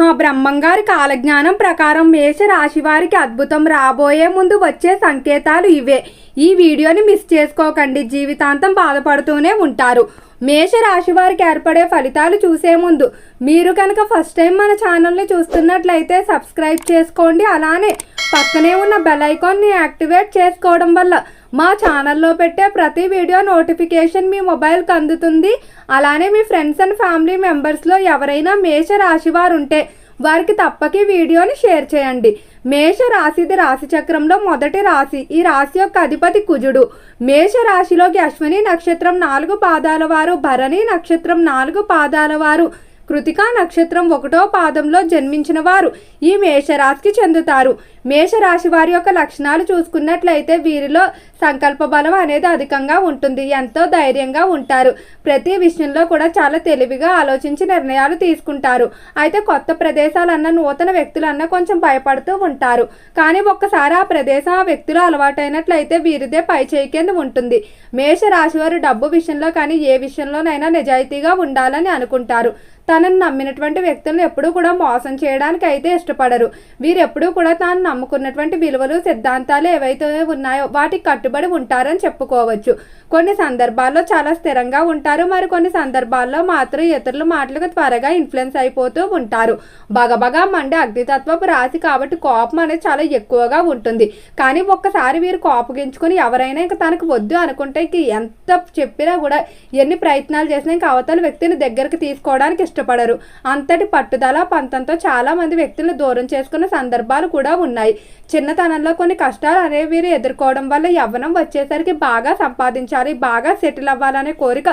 మా బ్రహ్మంగారి కాలజ్ఞానం ప్రకారం మేష రాశి వారికి అద్భుతం. రాబోయే ముందు వచ్చే సంకేతాలు ఇవే. ఈ వీడియోని మిస్ చేసుకోకండి. జీవితాంతం బాధపడుతూనే ఉంటారు. మేష రాశి వారికి ఏర్పడే ఫలితాలు చూసే ముందు మీరు కనుక ఫస్ట్ టైం మన ఛానల్ని చూస్తున్నట్లయితే సబ్స్క్రైబ్ చేసుకోండి. అలానే పక్కనే ఉన్న బెల్ ఐకాన్ని యాక్టివేట్ చేసుకోవడం వల్ల మా ఛానల్లో పెట్టే ప్రతి వీడియో నోటిఫికేషన్ మీ మొబైల్కి అందుతుంది. అలానే మీ ఫ్రెండ్స్ అండ్ ఫ్యామిలీ మెంబర్స్లో ఎవరైనా మేష రాశి వారు ఉంటే వారికి తప్పక ఈ వీడియోని షేర్ చేయండి. మేష రాశిది రాశి చక్రంలో మొదటి రాశి. ఈ రాశి యొక్క అధిపతి కుజుడు. మేష రాశిలోకి అశ్విని నక్షత్రం నాలుగు పాదాల వారు భరణి నక్షత్రం నాలుగు పాదాల వారు కృతికా నక్షత్రం ఒకటో పాదంలో జన్మించిన వారు. ఈ మేషరాశికి చెందుతారు. మేషరాశి వారి యొక్క లక్షణాలు చూసుకున్నట్లయితే వీరిలో సంకల్ప బలం అనేది అధికంగా ఉంటుంది. ఎంతో ధైర్యంగా ఉంటారు. ప్రతి విషయంలో కూడా చాలా తెలివిగా ఆలోచించి నిర్ణయాలు తీసుకుంటారు. అయితే కొత్త ప్రదేశాలన్న నూతన వ్యక్తులన్న కొంచెం భయపడుతూ ఉంటారు. కానీ ఒక్కసారి ఆ ప్రదేశం ఆ వ్యక్తులు అలవాటైనట్లయితే వీరిదే పై చేయి కింద ఉంటుంది. మేషరాశి వారు డబ్బు విషయంలో కానీ ఏ విషయంలోనైనా నిజాయితీగా ఉండాలని అనుకుంటారు. తనను నమ్మినటువంటి వ్యక్తులను ఎప్పుడూ కూడా మోసం చేయడానికి అయితే ఇష్టపడరు. వీరు ఎప్పుడూ కూడా తాను నమ్ముకున్నటువంటి విలువలు సిద్ధాంతాలు ఏవైతే ఉన్నాయో వాటికి కట్టుబడి ఉంటారని చెప్పుకోవచ్చు. కొన్ని సందర్భాల్లో చాలా స్థిరంగా ఉంటారు. మరి కొన్ని సందర్భాల్లో మాత్రం ఇతరుల మాటలకు త్వరగా ఇన్ఫ్లుయెన్స్ అయిపోతూ ఉంటారు. బగబగా మండే అగ్నితత్వపు రాశి కాబట్టి కోపం అనేది చాలా ఎక్కువగా ఉంటుంది. కానీ ఒక్కసారి వీరు కోపగించుకుని ఎవరైనా ఇంకా తనకు వద్దు అనుకుంటే ఎంత చెప్పినా కూడా ఎన్ని ప్రయత్నాలు చేసినా ఇంకా అవతల వ్యక్తిని దగ్గరికి తీసుకోవడానికి ఇష్టపడరు. అంతటి పట్టుదల పంతంతో చాలా మంది వ్యక్తులను దూరం చేసుకున్న సందర్భాలు కూడా ఉన్నాయి. చిన్నతనంలో కొన్ని కష్టాలు అనేవి వీరు ఎదుర్కోవడం వల్ల యవ్వనం వచ్చేసరికి బాగా సంపాదించాలి బాగా సెటిల్ అవ్వాలనే కోరిక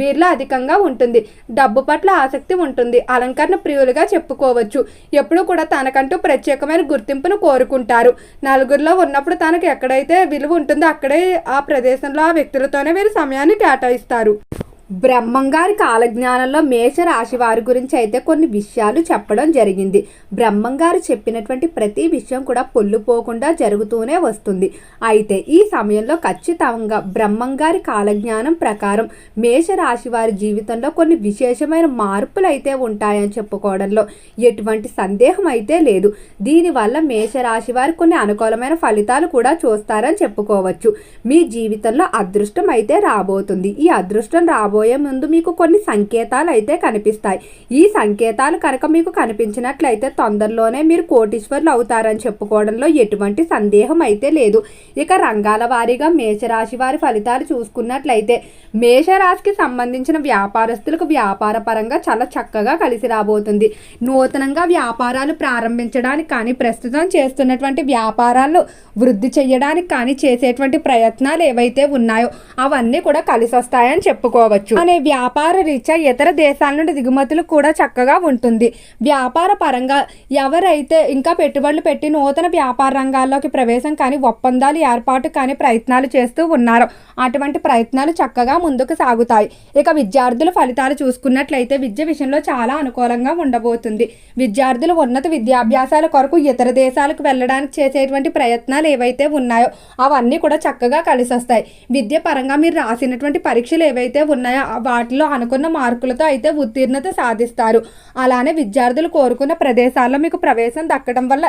వీరిలో అధికంగా ఉంటుంది. డబ్బు పట్ల ఆసక్తి ఉంటుంది. అలంకరణ ప్రియులుగా చెప్పుకోవచ్చు. ఎప్పుడూ కూడా తనకంటూ ప్రత్యేకమైన గుర్తింపును కోరుకుంటారు. నలుగురిలో ఉన్నప్పుడు తనకు ఎక్కడైతే విలువ ఉంటుందో అక్కడే ఆ ప్రదేశంలో ఆ వ్యక్తులతోనే వీరు సమయాన్ని కేటాయిస్తారు. బ్రహ్మంగారి కాలజ్ఞానంలో మేష రాశి వారి గురించి అయితే కొన్ని విషయాలు చెప్పడం జరిగింది. బ్రహ్మంగారు చెప్పినటువంటి ప్రతి విషయం కూడా పొల్లుపోకుండా జరుగుతూనే వస్తుంది. అయితే ఈ సమయంలో ఖచ్చితంగా బ్రహ్మంగారి కాలజ్ఞానం ప్రకారం మేషరాశి వారి జీవితంలో కొన్ని విశేషమైన మార్పులు అయితే ఉంటాయని చెప్పుకోవడంలో ఎటువంటి సందేహం అయితే లేదు. దీనివల్ల మేషరాశి వారు కొన్ని అనుకూలమైన ఫలితాలు కూడా చూస్తారని చెప్పుకోవచ్చు. మీ జీవితంలో అదృష్టం అయితే రాబోతుంది. ఈ అదృష్టం రాబో రాబోయే ముందు మీకు కొన్ని సంకేతాలు అయితే కనిపిస్తాయి. ఈ సంకేతాలు కనుక మీకు కనిపించినట్లయితే తొందరలోనే మీరు కోటీశ్వర్లు అవుతారని చెప్పుకోవడంలో ఎటువంటి సందేహం అయితే లేదు. ఇక రంగాల వారీగా మేషరాశి వారి ఫలితాలు చూసుకున్నట్లయితే మేషరాశికి సంబంధించిన వ్యాపారస్తులకు వ్యాపార పరంగా చాలా చక్కగా కలిసి రాబోతుంది. నూతనంగా వ్యాపారాలు ప్రారంభించడానికి కానీ ప్రస్తుతం చేస్తున్నటువంటి వ్యాపారాలు వృద్ధి చేయడానికి కానీ చేసేటువంటి ప్రయత్నాలు ఏవైతే ఉన్నాయో అవన్నీ కూడా కలిసి వస్తాయని చెప్పుకోవచ్చు. అనే వ్యాపార రీత్యా ఇతర దేశాల నుండి దిగుమతులు కూడా చక్కగా ఉంటుంది. వ్యాపార పరంగా ఎవరైతే ఇంకా పెట్టుబడులు పెట్టి నూతన వ్యాపార రంగాల్లోకి ప్రవేశం కానీ ఒప్పందాలు ఏర్పాటు కానీ ప్రయత్నాలు చేస్తూ ఉన్నారో. అటువంటి ప్రయత్నాలు చక్కగా ముందుకు సాగుతాయి. ఇక విద్యార్థుల ఫలితాలు చూసుకున్నట్లయితే విద్య విషయంలో చాలా అనుకూలంగా ఉండబోతుంది. విద్యార్థులు ఉన్నత విద్యాభ్యాసాల కొరకు ఇతర దేశాలకు వెళ్ళడానికి చేసేటువంటి ప్రయత్నాలు ఏవైతే ఉన్నాయో అవన్నీ కూడా చక్కగా కలిసి వస్తాయి విద్య పరంగా మీరు రాసినటువంటి పరీక్షలు ఏవైతే ఉన్నాయో వాటిలో అనుకున్న మార్కులతో అయితే ఉత్తీర్ణత సాధిస్తారు. అలానే విద్యార్థులు కోరుకున్న ప్రదేశాల్లో మీకు ప్రవేశం దక్కడం వల్ల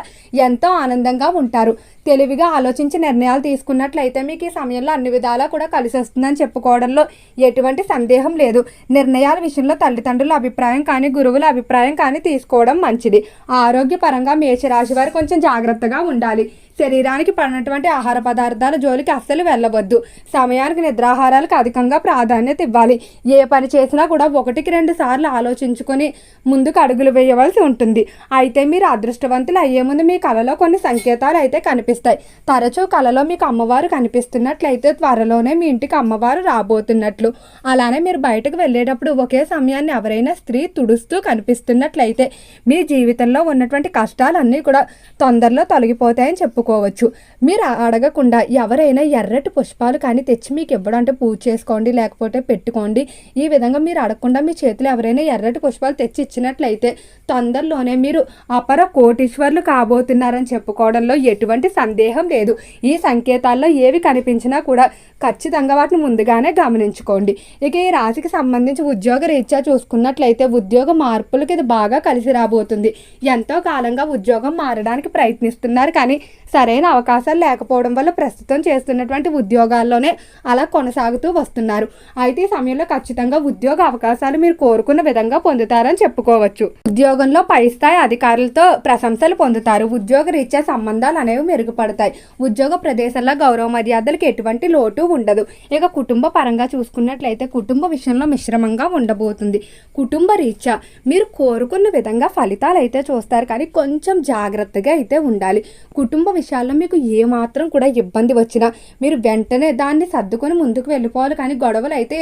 ఎంతో ఆనందంగా ఉంటారు. తెలివిగా ఆలోచించి నిర్ణయాలు తీసుకున్నట్లయితే మీకు ఈ సమయంలో అన్ని విధాలా కూడా కలిసి వస్తుందని చెప్పుకోవడంలో ఎటువంటి సందేహం లేదు. నిర్ణయాల విషయంలో తల్లిదండ్రుల అభిప్రాయం కానీ గురువుల అభిప్రాయం కానీ తీసుకోవడం మంచిది. ఆరోగ్యపరంగా మేషరాశి వారు కొంచెం జాగ్రత్తగా ఉండాలి. శరీరానికి పడినటువంటి ఆహార పదార్థాల జోలికి అస్సలు వెళ్ళవద్దు. సమయానికి నిద్రాహారాలకు అధికంగా ప్రాధాన్యత ఇవ్వాలి. ఏ పని చేసినా కూడా ఒకటికి రెండు సార్లు ఆలోచించుకొని ముందుకు అడుగులు వేయవలసి ఉంటుంది. అయితే మీరు అదృష్టవంతులు అయ్యే ముందు మీ కళలో కొన్ని సంకేతాలు అయితే కనిపిస్తాయి. తరచూ కళలో మీకు అమ్మవారు కనిపిస్తున్నట్లయితే త్వరలోనే మీ ఇంటికి అమ్మవారు రాబోతున్నట్లు. అలానే మీరు బయటకు వెళ్ళేటప్పుడు ఒకే సమయాన్ని ఎవరైనా స్త్రీ తుడుస్తూ కనిపిస్తున్నట్లయితే మీ జీవితంలో ఉన్నటువంటి కష్టాలన్నీ కూడా తొందరలో తొలగిపోతాయని చెప్పు చెప్పుకోవచ్చు మీరు అడగకుండా ఎవరైనా ఎర్రటి పుష్పాలు కానీ తెచ్చి మీకు ఇవ్వడం అంటే పూజ చేసుకోండి లేకపోతే పెట్టుకోండి. ఈ విధంగా మీరు అడగకుండా మీ చేతిలో ఎవరైనా ఎర్రటి పుష్పాలు తెచ్చి ఇచ్చినట్లయితే తొందరలోనే మీరు అపర కోటీశ్వర్లు కాబోతున్నారని చెప్పుకోవడంలో ఎటువంటి సందేహం లేదు. ఈ సంకేతాల్లో ఏవి కనిపించినా కూడా ఖచ్చితంగా వాటిని ముందుగానే గమనించుకోండి. ఇక ఈ రాశికి సంబంధించి ఉద్యోగ రీత్యా చూసుకున్నట్లయితే ఉద్యోగ మార్పులకు ఇది బాగా కలిసి రాబోతుంది. ఎంతో కాలంగా ఉద్యోగం మారడానికి ప్రయత్నిస్తున్నారు కానీ సరైన అవకాశాలు లేకపోవడం వల్ల ప్రస్తుతం చేస్తున్నటువంటి ఉద్యోగాల్లోనే అలా కొనసాగుతూ వస్తున్నారు. అయితే ఈ సమయంలో ఖచ్చితంగా ఉద్యోగ అవకాశాలు మీరు కోరుకున్న విధంగా పొందుతారని చెప్పుకోవచ్చు. ఉద్యోగంలో పై స్థాయి అధికారులతో ప్రశంసలు పొందుతారు. ఉద్యోగ రీత్యా సంబంధాలు అనేవి మెరుగుపడతాయి. ఉద్యోగ ప్రదేశాల్లో గౌరవ మర్యాదలకు ఎటువంటి లోటు ఉండదు. ఇక కుటుంబ పరంగా చూసుకున్నట్లయితే కుటుంబ విషయంలో మిశ్రమంగా ఉండబోతుంది. కుటుంబ రీత్యా మీరు కోరుకున్న విధంగా ఫలితాలు అయితే చూస్తారు. కానీ కొంచెం జాగ్రత్తగా అయితే ఉండాలి. కుటుంబ విషయాల్లో మీకు ఏమాత్రం కూడా ఇబ్బంది వచ్చినా మీరు వెంటనే దాన్ని సర్దుకొని ముందుకు వెళ్ళిపోవాలి. కానీ గొడవలు అయితే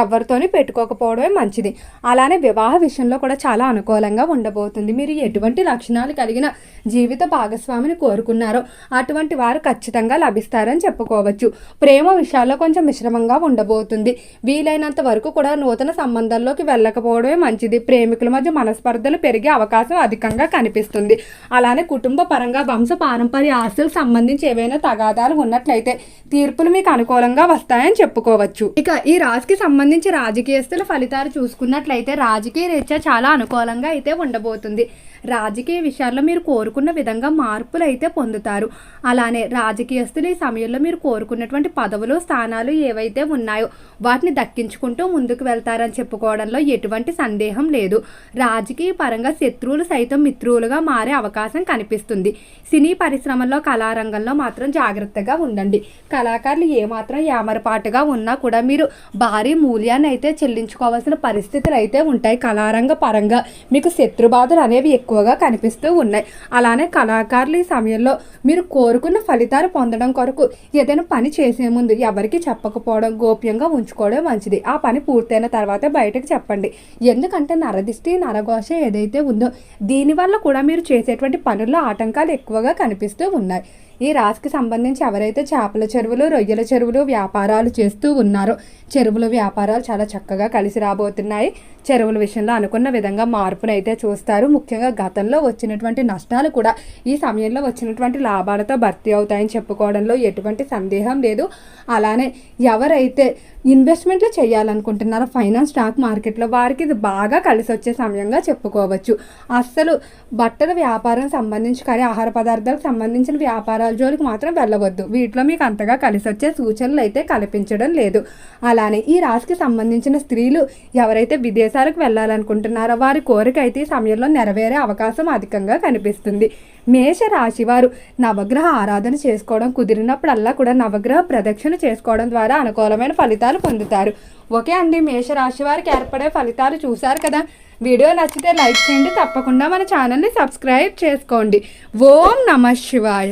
ఎవరితోనే పెట్టుకోకపోవడమే మంచిది. అలానే వివాహ విషయంలో కూడా చాలా అనుకూలంగా ఉండబోతుంది. మీరు ఎటువంటి లక్షణాలు కలిగిన జీవిత భాగస్వామిని కోరుకున్నారో అటువంటి వారు ఖచ్చితంగా లభిస్తారని చెప్పుకోవచ్చు. ప్రేమ విషయాల్లో కొంచెం మిశ్రమంగా ఉండబోతుంది. వీలైనంత వరకు కూడా నూతన సంబంధాల్లోకి వెళ్ళకపోవడమే మంచిది. ప్రేమికుల మధ్య మనస్పర్ధలు పెరిగే అవకాశం అధికంగా కనిపిస్తుంది. అలానే కుటుంబ పరంగా వంశ పారంపర్య ఆస్తులకు సంబంధించి ఏవైనా తగాదాలు ఉన్నట్లయితే తీర్పులు మీకు అనుకూలంగా వస్తాయని చెప్పుకోవచ్చు. ఇక ఈ రాశికి సంబంధించి రాజకీయస్తుల ఫలితాలు చూసుకున్నట్లయితే రాజకీయ రీత్యా చాలా అనుకూలంగా అయితే ఉండబోతుంది. రాజకీయ విషయాల్లో మీరు కోరుకున్న విధంగా మార్పులు అయితే పొందుతారు. అలానే రాజకీయస్తులు ఈ సమయంలో మీరు కోరుకున్నటువంటి పదవులు స్థానాలు ఏవైతే ఉన్నాయో వాటిని దక్కించుకుంటూ ముందుకు వెళ్తారని చెప్పుకోవడంలో ఎటువంటి సందేహం లేదు. రాజకీయ పరంగా శత్రువులు సైతం మిత్రులుగా మారే అవకాశం కనిపిస్తుంది. సినీ పరిశ్రమల్లో కళారంగంలో మాత్రం జాగ్రత్తగా ఉండండి. కళాకారులు ఏమాత్రం యామరపాటుగా ఉన్నా కూడా మీరు భారీ మూల్యాన్ని అయితే చెల్లించుకోవాల్సిన పరిస్థితులు అయితే ఉంటాయి. కళారంగ పరంగా మీకు శత్రుబాధలు అనేవి ఎక్కువగా కనిపిస్తూ ఉన్నాయి. అలానే కళాకారులు ఈ సమయంలో మీరు కోరుకున్న ఫలితాలు పొందడం కొరకు ఏదైనా పని చేసే ముందు ఎవరికి చెప్పకపోవడం గోప్యంగా ఉంచుకోవడం మంచిది. ఆ పని పూర్తయిన తర్వాత బయటకు చెప్పండి. ఎందుకంటే నరదిష్టి నరఘోష ఏదైతే ఉందో దీనివల్ల కూడా మీరు చేసేటువంటి పనుల్లో ఆటంకాలు ఎక్కువగా కనిపిస్తూ ఉన్నాయి. ఈ రాశికి సంబంధించి ఎవరైతే చేపల చెరువులు రొయ్యల చెరువులు వ్యాపారాలు చేస్తూ ఉన్నారో చెరువుల వ్యాపారాలు చాలా చక్కగా కలిసి రాబోతున్నాయి. చెరువుల విషయంలో అనుకున్న విధంగా మార్పును అయితే చూస్తారు. ముఖ్యంగా గతంలో వచ్చినటువంటి నష్టాలు కూడా ఈ సమయంలో వచ్చినటువంటి లాభాలతో భర్తీ అవుతాయని చెప్పుకోవడంలో ఎటువంటి సందేహం లేదు. అలానే ఎవరైతే ఇన్వెస్ట్మెంట్లు చేయాలనుకుంటున్నారో ఫైనాన్స్ స్టాక్ మార్కెట్లో వారికి ఇది బాగా కలిసి వచ్చే సమయంగా చెప్పుకోవచ్చు. అస్సలు బట్టల వ్యాపారం సంబంధించి కానీ ఆహార పదార్థాలకు సంబంధించిన వ్యాపారాలు జోలికి మాత్రం వెళ్ళవద్దు. వీటిలో మీకు అంతగా కలిసి వచ్చే సూచనలు అయితే కల్పించడం లేదు. అలానే ఈ రాశికి సంబంధించిన స్త్రీలు ఎవరైతే విదేశాలకు వెళ్ళాలనుకుంటున్నారో వారి కోరిక అయితే ఈ సమయంలో నెరవేరే అవకాశం అధికంగా కనిపిస్తుంది. మేష రాశి వారు నవగ్రహ ఆరాధన చేసుకోవడం కుదిరినప్పుడల్లా కూడా నవగ్రహ ప్రదక్షిణ చేసుకోవడం ద్వారా అనుకూలమైన ఫలితాలు పొందుతారు. ఓకే అండి మేష రాశి వారికి ఏర్పడే ఫలితాలు చూశారు కదా? వీడియో నచ్చితే లైక్ చేయండి. తప్పకుండా మన ఛానల్ని సబ్స్క్రైబ్ చేసుకోండి. ఓం నమ శివాయ.